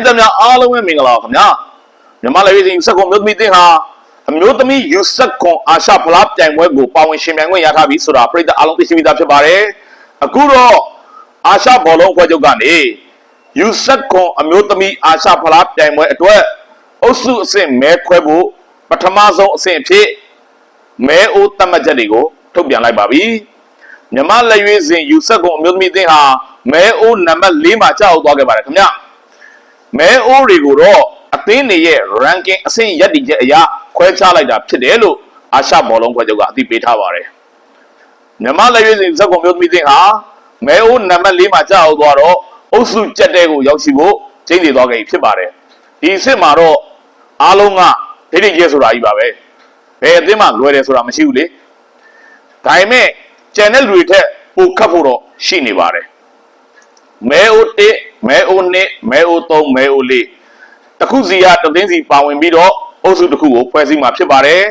ရိသတ်များအားလုံးပဲမင်္ဂလာပါခင်ဗျာမြန်မာလေဗီစဉ်ယူဆက်ကွန်မြို့သမီးတင်းဟာအမျိုးသမီးယူဆက်ကွန်အာရှဖလားပြိုင်ပွဲကိုပါဝင်ရှင်ပြိုင်ခွင့်ရထားပြီဆိုတာပရိသတ်အားလုံးသိရှိပြီးသားဖြစ်ပါတယ်အခုတော့အာရှဘောလုံးအဖွဲ့ချုပ်ကနေယူဆက်ကွန်အမျိုးသမီးအာရှဖလားပြိုင်ပွဲအတွက်အုပ်စုအဆင့်မဲခွဲဖို့ပထမဆုံးအဆင့်အဖြစ်မဲအိုးတတ်မှတ်ချက်တွေကိုထုတ်ပြန်လိုက်ပါပြီမြန်မာလက်ရွေးစဉ်ယူဆက်ကွန်အမျိုးသမီးတင်းဟာမဲအိုးနံပါတ်၄မှာကြောက်သွားခဲ့ပါတယ်ခင်ဗျာ မဲအိုးတွေကိုတော့အသင်းတွေရဲ့ ranking အဆင့်ရက်တည်ချက်အရခွဲခြားလိုက်တာဖြစ်တယ်လို့အာရှဘောလုံးခွဲချုပ်ကအသိပေးထားပါတယ်။မြန်မာလက်ရွေးစင်ဇက်ကွန်မျိုးသမီးသင်းဟာမဲအိုးနံပါတ်၄မှာကြာအောင်သွားတော့အုပ်စုကြက်တဲကိုရောက်ရှိဖို့ကျင်းတည်သွားခဲ့ပြီဖြစ်ပါတယ်။ဒီအဆင့်မှာတော့အားလုံးကဒိဋ္ဌိကျဲဆိုတာကြီးပါပဲ။ဘယ်အသင်းမှလွယ်တယ်ဆိုတာမရှိဘူးလေ။ဒါပေမဲ့ကျန်တဲ့လူတွေထက်ပိုခတ်ဖို့တော့ရှိနေပါတယ်။မဲအို1 မဲအို2မဲအို3မဲအို4တစ်ခုစီကတစ်သိန်းစီပါဝင်ပြီးတော့အုပ်စုတစ်ခုကိုဖွဲ့စည်းမှာဖြစ်ပါတယ်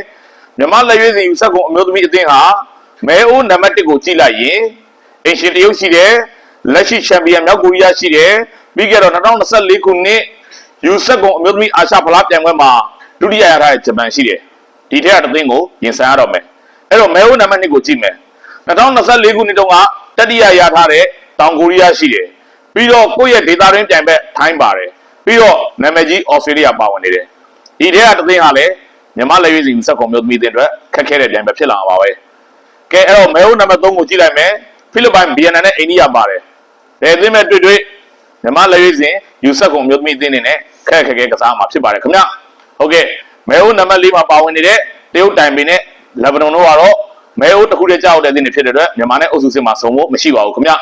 မြန်မာလက်ရွေးစင်ယူဆက်ကုန်အမျိုးသမီးအသင်းဟာမဲအိုနံပါတ်1ကိုကြည့်လိုက်ရင်အင်ရှင်တရုတ်ရှိတယ်လက်ရှိချန်ပီယံမြောက်ကိုရီးယားရှိတယ်ပြီးခဲ့တော့2024ခုနှစ်ယူဆက်ကုန်အမျိုးသမီးအာရှဖလားပြိုင်ပွဲမှာဒုတိယရထားတဲ့ဂျပန်ရှိတယ်ဒီထက်ကတစ်သိန်းကိုရင်ဆိုင်ရတော့မယ်အဲ့တော့မဲအိုနံပါတ်2ကိုကြည့်မယ်2024ခုနှစ်တုန်းကတတိယရထားတဲ့တောင်ကိုရီးယားရှိတယ် ပြီးတော့ကိုယ့်ရဲ့ဒေတာရင်းပြိုင်ဘက်ထိုင်းပါတယ်ပြီးတော့နာမည်ကြီးဩစတြေးလျပါဝင်နေတယ်ဒီထဲကတစ်သိန်းဟာလည်းမြန်မာလက်ရွေးစီစက်ကွန်မျိုးသမီးတွေအတွက်ခက်ခဲတဲ့ပြိုင်ဘက်ဖြစ်လာမှာပါပဲကဲအဲ့တော့မဲဟုတ်နံပါတ်3ကိုကြည့်လိုက်မယ်ဖိလစ်ပိုင်ဗီယက်နမ်နဲ့အိန္ဒိယပါတယ်ဘယ်အသင်းမဲ့တွေ့တွေ့မြန်မာလက်ရွေးစဉ်ယူဆက်ကွန်မျိုးသမီးအသင်းတွေနဲ့ခက်ခက်ခဲကစားမှာဖြစ်ပါတယ်ခင်ဗျဟုတ်ကဲ့မဲဟုတ်နံပါတ်4မှာပါဝင်နေတဲ့တရုတ်တိုင်ပင်နဲ့လက်ဘနွန်တို့ကတော့မဲဟုတ်တစ်ခုတည်းကြောက်တဲ့အသင်းတွေဖြစ်တဲ့အတွက်မြန်မာနဲ့အုပ်စုစစ်မှာစုံဖို့မရှိပါဘူးခင်ဗျ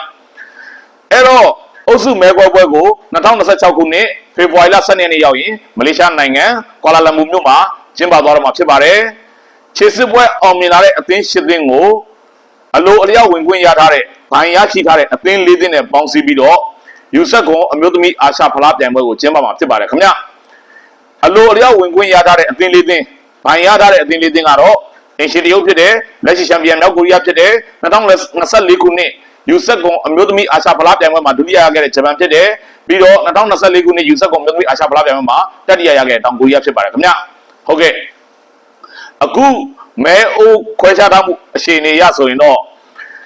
အဲ့တော့ အုပ်စုမဲပွဲပွဲကို2026ခုနှစ်ဖေဖော်ဝါရီလ12ရက်နေ့ရောက်ရင်မလေးရှားနိုင်ငံကွာလာလမ်ပူမြို့မှာကျင်းပသွားတော့မှာဖြစ်ပါတယ်။ခြေစစ်ပွဲအောင်မြင်လာတဲ့အသင်းရှစ်သင်းကိုအလိုအလျောက်ဝင်ခွင့်ရထားတဲ့ဗိုင်ရရှိထားတဲ့အသင်းလေးသင်းနဲ့ပေါင်းစည်းပြီးတော့ယူဆက်ကွန်အမျိုးသမီးအာရှဖလားပြိုင်ပွဲကိုကျင်းပမှာဖြစ်ပါတယ်ခင်ဗျ။အလိုအလျောက်ဝင်ခွင့်ရထားတဲ့အသင်းလေးသင်းဗိုင်ရထားတဲ့အသင်းလေးသင်းကတော့အင်ရှင်တရုတ်ဖြစ်တယ်လက်ရှိချန်ပီယံမြောက်ကိုရီးယားဖြစ်တယ်2024ခုနှစ် ယူဆက်ကွန်အမျိုးသမီးအာရှဖလားပြိုင်ပွဲမှာဒုတိယရခဲ့တဲ့ဂျပန်ဖြစ်တယ်ပြီးတော့2024ခုနှစ်ယူဆက်ကွန်အမျိုးသမီးအာရှဖလားပြိုင်ပွဲမှာတတိယရခဲ့တဲ့တောင်ကိုရီးယားဖြစ်ပါတယ်ခင်ဗျဟုတ်ကဲ့အခုမဲအိုးခွဲခြားထားမှုအခြေအနေရဆိုရင်တော့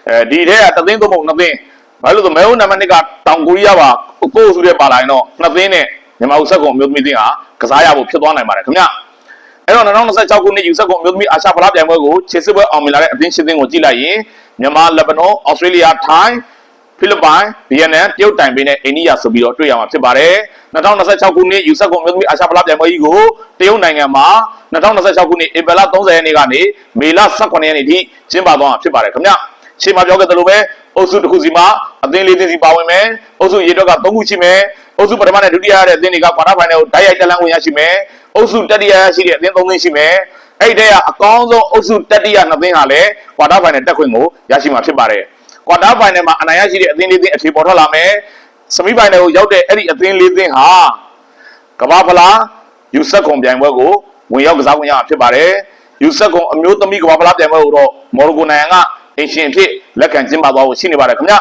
အဲဒီထဲကတသိန်းသုံးပုံနှစ်သိန်းဘာလို့လဲဆိုမဲအိုးနံပါတ်1ကတောင်ကိုရီးယားပါကိုယ်စုတဲ့ပါလာရင်တော့နှစ်သိန်းနဲ့မြန်မာဥဆက်ကွန်အမျိုးသမီးသိန်းဟာကစားရဖို့ဖြစ်သွားနိုင်ပါတယ်ခင်ဗျအဲ့တော့2026ခုနှစ်ယူဆက်ကွန်အမျိုးသမီးအာရှဖလားပြိုင်ပွဲကိုခြေစစ်ပွဲအောင်မြင်လာတဲ့အသင်းရှင်းသင်းကိုကြည့်လိုက်ရင် မြန်မာလက်ဘနွန်ဩစတြေးလျထိုင်းဖိလစ်ပိုင်ဗီယက်နမ်တရုတ်တိုင်ပင်နဲ့အိန္ဒိယဆိုပြီးတော့တွေ့ရမှာဖြစ်ပါတယ်2026ခုနှစ်ယူဆက်ကွန်အမျိုးသမီးအာရှဖလားပြိုင်ပွဲကြီးကိုတရုတ်နိုင်ငံမှာ2026ခုနှစ်ဧပြီလ30ရက်နေ့ကနေမေလ18ရက်နေ့ထိကျင်းပသွားမှာဖြစ်ပါတယ်ခင်ဗျရှေ့မှာပြောခဲ့သလိုပဲအုပ်စုတစ်ခုစီမှာအသင်းလေးသင်းစီပါဝင်မယ်အုပ်စုရေတွက်က3ခုရှိမယ်အုပ်စုပထမနဲ့ဒုတိယရတဲ့အသင်းတွေကကွာတာဖိုင်နယ်ကိုတိုက်ရိုက်တက်လန်းဝင်ရရှိမယ်အုပ်စုတတိယရရှိတဲ့အသင်း3သင်းရှိမယ် အဲ့ဒီတည်းကအကောင်းဆုံးအုပ်စုတတိယနှစ်သင်းဟာလည်းကွာတာဖိုင်နယ်တက်ခွင့်ကိုရရှိမှာဖြစ်ပါတယ်ကွာတာဖိုင်နယ်မှာအနိုင်ရရှိတဲ့အသင်းလေးသင်းအခြေပေါ်ထွက်လာမယ်စမီဖိုင်နယ်ကိုရောက်တဲ့အဲ့ဒီအသင်းလေးသင်းဟာကမ္ဘာဖလားယူဆက်ကွန်ပြိုင်ပွဲကိုဝင်ရောက်ကစားခွင့်ရမှာဖြစ်ပါတယ်ယူဆက်ကွန်အမျိုးသမီးကမ္ဘာဖလားပြိုင်ပွဲကိုတော့မော်ရိုကိုနိုင်ငံကအင်ရှင်အဖြစ်လက်ခံကျင်းပသွားဖို့ရှိနေပါတယ်ခင်ဗျ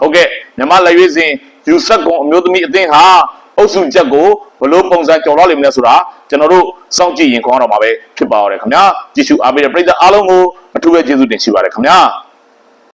ဟုတ်ကဲ့မြန်မာလက်ရွေးစဉ်ယူဆက်ကွန်အမျိုးသမီးအသင်းဟာ အုပ်စုချက်ကိုဘလို့ပုံစံကြော်တော့လိမ့်မလဲဆိုတာကျွန်တော်တို့စောင့်ကြည့်ရင်ခေါင်းတော့မှာပဲဖြစ်ပါတော့တယ်ခင်ဗျာကြည့်ရှုအားပေးတဲ့ပရိသတ်အားလုံးကိုအထူးပဲကျေးဇူးတင်ရှိပါတယ်ခင်ဗျာ